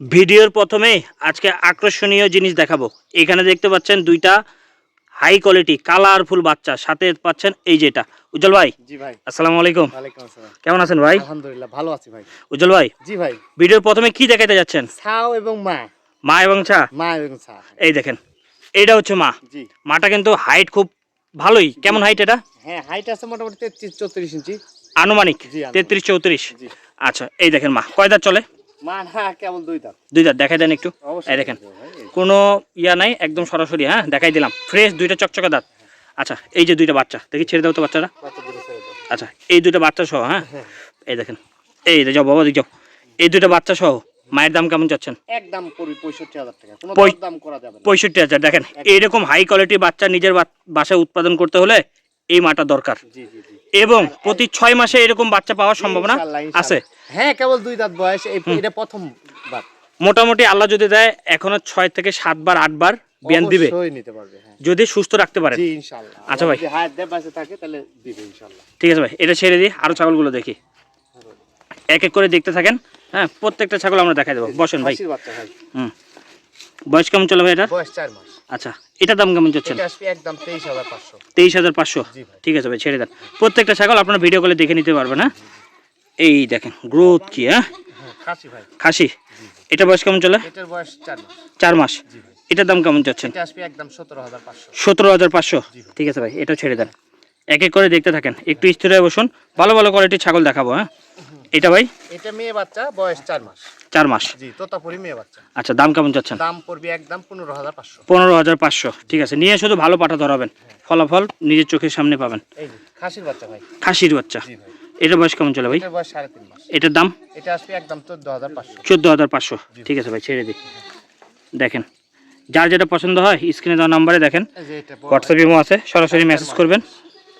ভিডিওর প্রথমে আজকে আকর্ষণীয় জিনিস দেখাবো। এখানে দেখতে পাচ্ছেন দুইটা হাই কোয়ালিটি কালারফুল বাচ্চা। সাথে পাচ্ছেন এই যেটা। উজ্জ্বল ভাই জি ভাই। আসসালামু আলাইকুম। কেমন আছেন ভাই? আলহামদুলিল্লাহ ভালো আছি ভাই। উজ্জ্বল ভাই জি ভাই। ভিডিওর প্রথমে কি দেখাতে যাচ্ছেন? ছাও এবং মা। মা এবং চা মা এবং ছা। এই দেখেন এইটা হচ্ছে মা। জি। মাটা কিন্তু হাইট খুব ভালোই। কেমন হাইট এটা? হ্যাঁ হাইট আছে মোটামুটি তেত্রিশ চৌত্রিশ ইঞ্চি। আনুমানিক জি, আনুমানিক। তেত্রিশ চৌত্রিশ। জি। আচ্ছা এই দেখেন মা। কয় দাঁত চলে? মা না কেবল দুই দাঁত দুই দাঁত দেখাই দেন একটু। এই দেখেন এই। কোনো ইয়া নাই একদম সরাসরি হ্যাঁ দেখাই দিলাম। ফ্রেশ দুইটা চকচকা দাঁত। আচ্ছা এই যে দুইটা বাচ্চা দেখি ছেড়ে দাও তো বাচ্চারা বাচ্চা দুটো ছেড়ে দাও। আচ্ছা এই দুইটা বাচ্চা সহ হ্যাঁ? এই দেখেন এই যে যাও বাবা দিক যাও। এই দুইটা বাচ্চা সহ মায়ের দাম কেমন চাচ্ছেন? একদম পঁয়ষট্টি হাজার টাকা। কোনো পঁই- দাম করা যাবে পঁয়ষট্টি হাজার দেখেন এইরকম হাই কোয়ালিটির বাচ্চা নিজের বাসায় উৎপাদন করতে হলে এই মাটা দরকার। এবং প্রতি ছয় মাসে এরকম বাচ্চা পাওয়ার সম্ভাবনা। আছে। হ্যাঁ কেবল দুই দাঁত বয়স এটা প্রথম বার। মোটামুটি আল্লাহ যদি দেয় এখনও ছয় থেকে সাতবার আটবার বিয়ান দিবে। হ্যাঁ। যদি সুস্থ রাখতে ইনশাআল্লাহ। আচ্ছা ভাই। ঠিক আছে ভাই এটা ছেড়ে দিই আরও ছাগলগুলো দেখি। এক এক করে দেখতে থাকেন। হ্যাঁ প্রত্যেকটা ছাগল আমরা দেখাই দেবো। বসেন ভাই। হুম। বয়স কেমন চলে ভাই এটা বয়স চার মাস। আচ্ছা এটা দাম কেমন একদম তেইশ হাজার পাঁচশো। তেইশ হাজার পাঁচশো? ঠিক আছে ভাই ছেড়ে দেন। প্রত্যেকটা ছাগল আপনার ভিডিও কলে দেখে নিতে পারবেন হ্যাঁ? এই দেখেন গ্রোথ কি হ্যাঁ? হ্যাঁ খাসি এটা বয়স কেমন চলে? এটার বয়স চার মাস। এটার দাম কেমন চাচ্ছেন সতেরো হাজার পাঁচশো। ঠিক আছে ভাই এটা ছেড়ে দেন। এক এক করে দেখতে থাকেন একটু স্থির হয়ে বসুন। ভালো ভালো কোয়ালিটির ছাগল দেখাবো হ্যাঁ? এটা ভাই? এটা মেয়ে বাচ্চা বয়স চার মাস। চার মাস। জি তোতাপুরি মেয়ে বাচ্চা। আচ্ছা দাম কেমন চাচ্ছেন? দাম পড়বে একদম পনেরো হাজার পাঁচশো। পনেরো হাজার পাঁচশো ঠিক আছে। নিয়ে শুধু ভালো পাঠা ধরাবেন। ফলাফল নিজের চোখের সামনে পাবেন। এই খাসির বাচ্চা ভাই। খাসির বাচ্চা। জি ভাই। এটা বয়স কেমন চলে ভাই? এটার দাম? এটা আসবে একদম চোদ্দ হাজার পাঁচশো। ঠিক আছে ভাই ছেড়ে দিই। দেখেন যার যেটা পছন্দ হয় স্ক্রিনে দেওয়া নাম্বারে দেখেন। হোয়াটসঅ্যাপ ইমো আছে সরাসরি মেসেজ করবেন।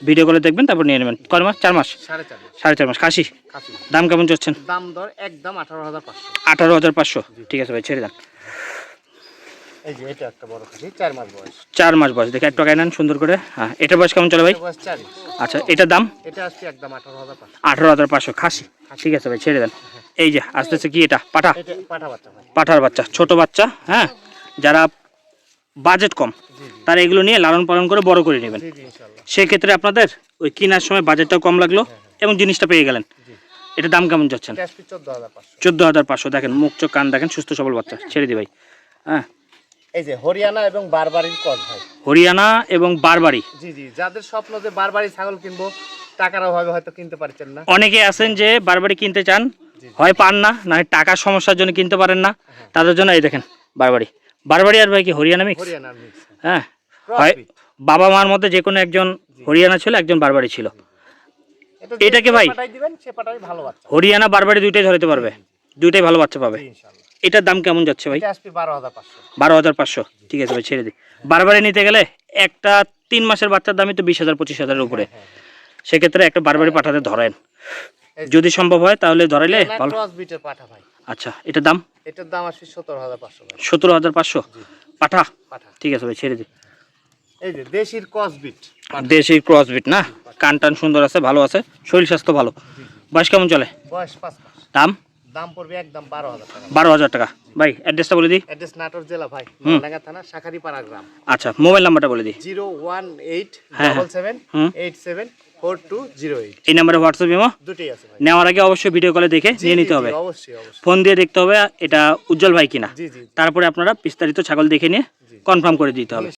ভিডিও করে দেখবেন তারপর নিয়ে নেবেন। কয় মাস? চার মাস? সাড়ে চার মাস। খাসি? দাম কেমন চাচ্ছেন? দাম দর একদম আঠারো হাজার পাঁচশো। আঠারো হাজার পাঁচশো। ঠিক আছে ভাই ছেড়ে দেন। চার মাস বয়স। দেখে একটু নেন সুন্দর করে। হ্যাঁ এটা বয়স কেমন চলে ভাই? আচ্ছা এটার দাম? আঠারো হাজার পাঁচশো। খাসি। ঠিক আছে ভাই ছেড়ে দেন। এই যে আস্তে আস্তে কি এটা? পাঠা? পাঠার বাচ্চা ছোট বাচ্চা হ্যাঁ? যারা বাজেট কম। তারা এগুলো নিয়ে লালন পালন করে বড় করে নেবেন। সেক্ষেত্রে আপনাদের ওই কেনার সময় বাজেটটাও কম লাগল এবং জিনিসটা পেয়ে গেলেন। এটা দাম কেমন যাচ্ছেন? চোদ্দ হাজার পাঁচশো। দেখেন মুখ চোখ কান দেখেন সুস্থ সবল বাচ্চা। ছেড়ে দি ভাই। হ্যাঁ। এই যে হরিয়ানা এবং বারবারির কস ভাই। হরিয়ানা এবং বারবারি। জি জি। যাদের স্বপ্ন যে ছাগল কিনবো টাকার অভাবে হয়তো কিনতে পারছেন না। অনেকে আছেন যে বারবারি কিনতে চান। হয় পান না না হয় টাকার সমস্যার জন্য কিনতে পারেন না। তাদের জন্য এই দেখেন বারবারি। বারবারি আর ভাই কি হরিয়ানা মিক্স হ্যাঁ। হয় বাবা মার মধ্যে যে কোনো একজন হরিয়ানা ছিল একজন বারবারি ছিল। এটাকে ভাই? হরিয়ানা বারবারি দুইটাই ধরাতে পারবে। দুইটাই ভালো বাচ্চা পাবে। এটার দাম কেমন যাচ্ছে ভাই? বারো হাজার পাঁচশো। ঠিক আছে ভাই ছেড়ে দিই। বারবারে নিতে গেলে একটা তিন মাসের বাচ্চার দামই তো বিশ হাজার পঁচিশ হাজারের উপরে। সেক্ষেত্রে একটা বারবারি পাঠাতে ধরেন। যদি সম্ভব হয় তাহলে ধরাইলে ভালো। আচ্ছা এটার দাম? এটার দাম আসবে সতেরো হাজার পাঁচশো সতেরো হাজার পাঁচশো? পাঠা? পাঠা। ঠিক আছে ভাই ছেড়ে দিই। এই যে দেশির ক্রস বিট দেশি ক্রসবিট না? কান টান সুন্দর আছে ভালো আছে শরীর স্বাস্থ্য ভালো। বয়স কেমন চলে? বয়স পাঁচ দাম? দাম পড়বে একদম বারো হাজার টাকা। বারো হাজার টাকা। ভাই অ্যাড্রেসটা বলে দিই। অ্যাড্রেস নাটোর জেলা ভাই। নলডাঙ্গা থানা শাখারিপাড়া গ্রাম। আচ্ছা মোবাইল নাম্বারটা বলে দিই। জিরো ওয়ান এইট হ্যাঁ, double seven. Eight seven four two zero eight. এই নাম্বারে হোয়াটসঅ্যাপ ইমো? দুটোই আছে ভাই। নেওয়ার আগে অবশ্যই ভিডিও কলে দেখে নিয়ে নিতে হবে। অবশ্যই অবশ্যই। ফোন দিয়ে দেখতে হবে এটা উজ্জ্বল ভাই কিনা। জি জি তারপরে আপনারা বিস্তারিত ছাগল দেখে নিয়ে কনফার্ম করে দিতে হবে।